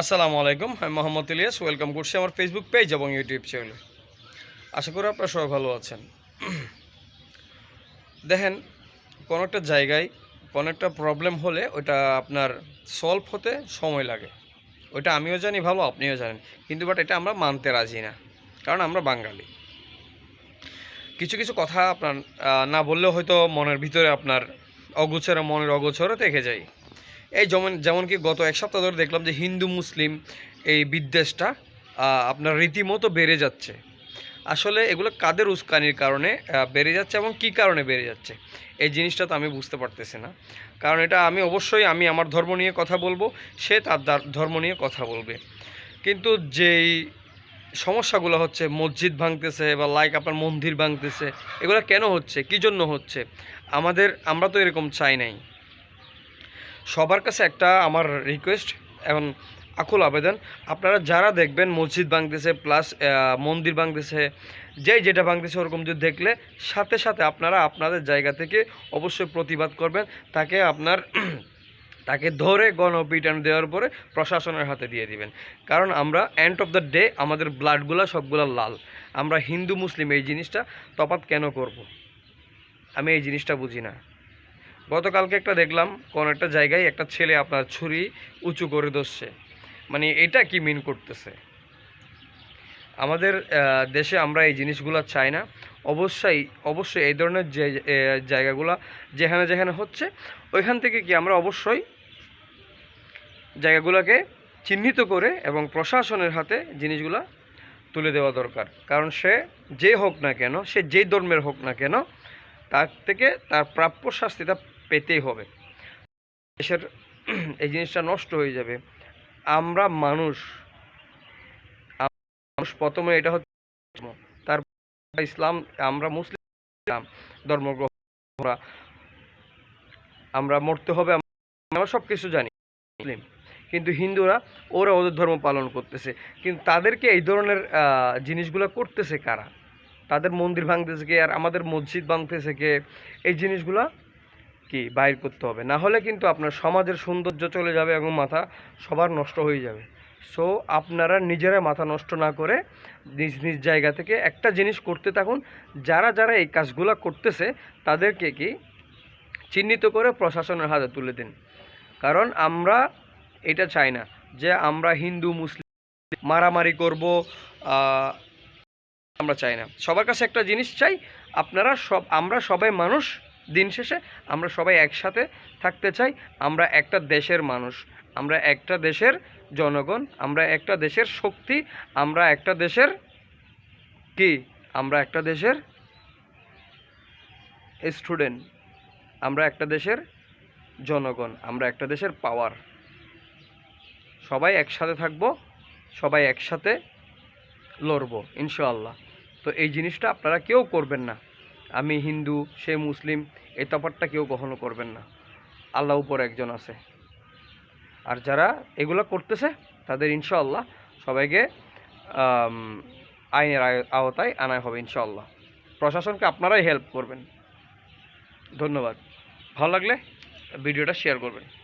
আসসালামু আলাইকুম, আমি মোহাম্মদ ইলিয়াস, ওয়েলকাম করছি আমার ফেসবুক পেজ এবং ইউটিউব চ্যানেলে আশা করি আপনারা সবাই ভালো আছেন। দেখেন, কোনো একটা জায়গায় কোনো একটা প্রবলেম হলে ওটা আপনার সলভ হতে সময় লাগে। ওইটা আমিও জানি, ভালো আপনিও জানেন। কিন্তু বাট এটা আমরা মানতে রাজি না, কারণ আমরা বাঙালি। কিছু কিছু কথা আপনার না বললেও হয়তো মনের ভিতরে আপনার অগোচরে মনের অগোচরে থেকে যায়। এই যেমন যেমন কি গত এক সপ্তাহ ধরে দেখলাম যে হিন্দু, মুসলিম এই বিদ্বেষটা আপনার রীতিমতো বেড়ে যাচ্ছে। আসলে এগুলো কাদের উস্কানির কারণে বেড়ে যাচ্ছে এবং কি কারণে বেড়ে যাচ্ছে? এই জিনিসটা তো আমি বুঝতে পারতেছি না। কারণ এটা আমি অবশ্যই, আমি আমার ধর্ম নিয়ে কথা বলব, সে তার ধর্ম নিয়ে কথা বলবে। কিন্তু যেই সমস্যাগুলো হচ্ছে, মসজিদ ভাঙতেছে বা লাইক আপনার মন্দির ভাঙতেছে, এগুলো কেন হচ্ছে? কী জন্য হচ্ছে? আমাদের, আমরা তো এরকম চাই নাই। সবার কাছে একটা আমার রিকোয়েস্ট এবং আকুল আবেদন। আপনারা যারা দেখবেন মসজিদ ভাঙতেছে প্লাস মন্দির ভাঙতেছে, যেই যেটা ভাঙতেছে ওরকম যদি দেখলে, সাথে সাথে আপনারা আপনাদের জায়গা থেকে অবশ্যই প্রতিবাদ করবেন। তাকে আপনার তাকে ধরে গণপিটান দেওয়ার পরে প্রশাসনের হাতে দিয়ে দিবেন। কারণ আমরা এন্ড অফ দ্য ডে আমাদের ব্লাডগুলো সবগুলো লাল। আমরা হিন্দু, মুসলিম, এই জিনিসটা তফাৎ কেন করব। আমি এই জিনিসটা বুঝি না। গতকালকে একটা দেখলাম, কোন একটা জায়গায় একটা ছেলে আপনার ছুরি উঁচু করে ধরছে। মানে এটা কি মিন করতেছে? আমাদের দেশে আমরা এই জিনিসগুলো চাই না। অবশ্যই অবশ্যই এই ধরনের যে জায়গাগুলো যেখানে যেখানে হচ্ছে, ওইখান থেকে কি আমরা অবশ্যই জায়গাগুলোকে চিহ্নিত করে এবং প্রশাসনের হাতে জিনিসগুলো তুলে দেওয়া দরকার। কারণ সে যে হোক না কেন, সে যেই ধর্মের হোক না কেন তার থেকে তার প্রাপ্য শাস্তিটা পেতেই হবে। দেশের এই জিনিসটা নষ্ট হয়ে যাবে। আমরা মানুষ। মানুষ প্রথমে এটা হচ্ছে। তার ইসলাম, আমরা মুসলিম। ধর্মগ্রহণ আমরা মরতে হবে, আমরা সব কিছু জানি। মুসলিম। কিন্তু হিন্দুরা, ওরা ওদের ধর্ম পালন করতেছে। কিন্তু তাদেরকে এই ধরনের জিনিসগুলো করতেছে কারা? তাদের মন্দির ভাঙতেছে কে আর আমাদের মসজিদ ভাঙতেছে কে এই জিনিসগুলো কি বাইর করতে হবে। না হলে কিন্তু আপনার সমাজের সৌন্দর্য চলে যাবে এবং মাথা সবার নষ্ট হয়ে যাবে। সো আপনারা নিজেরা মাথা নষ্ট না করে নিজ নিজ জায়গা থেকে একটা জিনিস করতে থাকুন। যারা যারা এই কাজগুলো করতেছে, তাদেরকে কি চিহ্নিত করে প্রশাসনের হাতে তুলে দিন। কারণ আমরা এটা চাই না যে আমরা হিন্দু, মুসলিম মারামারি করব আমরা চাই না। সবার কাছে একটা জিনিস চাই, আপনারা সব, আমরা সবাই মানুষ দিন শেষে, আমরা সবাই একসাথে থাকতে চাই, আমরা একটা দেশের মানুষ, আমরা একটা দেশের জনগণ, আমরা একটা দেশের শক্তি, আমরা একটা দেশের কি? আমরা একটা দেশের স্টুডেন্ট আমরা একটা দেশের জনগণ, আমরা একটা দেশের পাওয়ার সবাই একসাথে থাকব, সবাই একসাথে লড়বো, ইনশাআল্লাহ। তো এই জিনিসটা আপনারা কেউ করবেন না। আমি হিন্দু, সে মুসলিম, এই তফাৎটা কেউ কখনো করবেন না। আল্লাহ উপর একজন আছে। আর যারা এগুলো করতেছে, তাদের ইনশাআল্লাহ সবাইকে আইনের আওতায় আনা হবে ইনশাআল্লাহ। প্রশাসনকে আপনারাই হেল্প করবেন। ধন্যবাদ। ভালো লাগলে ভিডিওটা শেয়ার করবেন।